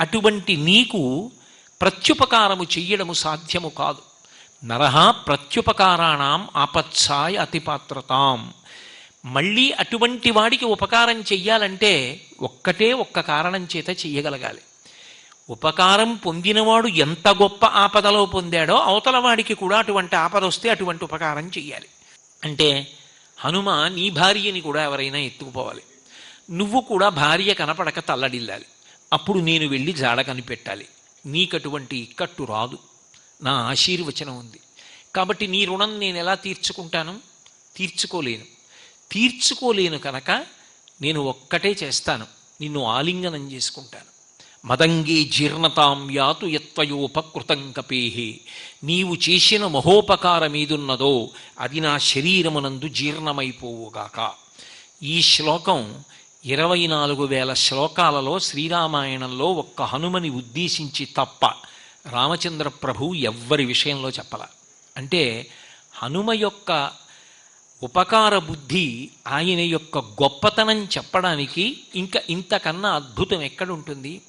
అటువంటి నీకు ప్రత్యుపకారము చెయ్యడము సాధ్యము కాదు. నరహ ప్రత్యుపకారాణం ఆపత్సాయ అతిపాత్రతాం. మళ్ళీ అటువంటి వాడికి ఉపకారం చెయ్యాలంటే ఒక్కటే ఒక్క కారణం చేత చెయ్యగలగాలి. ఉపకారం పొందినవాడు ఎంత గొప్ప ఆపదలో పొందాడో అవతల వాడికి కూడా అటువంటి ఆపద వస్తే అటువంటి ఉపకారం చెయ్యాలి. అంటే హనుమ నీ భార్యని కూడా ఎవరైనా ఎత్తుకుపోవాలి. నువ్వు కూడా భార్య కనపడక తల్లడిల్లాలి. అప్పుడు నేను వెళ్ళి జాడ కనిపెట్టాలి. నీకటువంటి ఇక్కట్టు రాదు. నా ఆశీర్వచనం ఉంది. కాబట్టి నీ రుణం నేను ఎలా తీర్చుకుంటాను? తీర్చుకోలేను. తీర్చుకోలేను కనుక నేను ఒక్కటే చేస్తాను. నిన్ను ఆలింగనం చేసుకుంటాను. మదంగే జీర్ణతాం యాతు యత్వయోపకృతం కపేహి. నీవు చేసిన మహోపకారమేదున్నదో అది నా శరీరమునందు జీర్ణమైపోవుగాక. ఈ శ్లోకం ఇరవై నాలుగు వేల శ్లోకాలలో శ్రీరామాయణంలో ఒక్క హనుమని ఉద్దేశించి తప్ప రామచంద్ర ప్రభు ఎవ్వరి విషయంలో చెప్పల. అంటే హనుమ యొక్క ఉపకార బుద్ధి ఆయన యొక్క గొప్పతనం చెప్పడానికి ఇంకా ఇంతకన్నా అద్భుతం ఎక్కడుంటుంది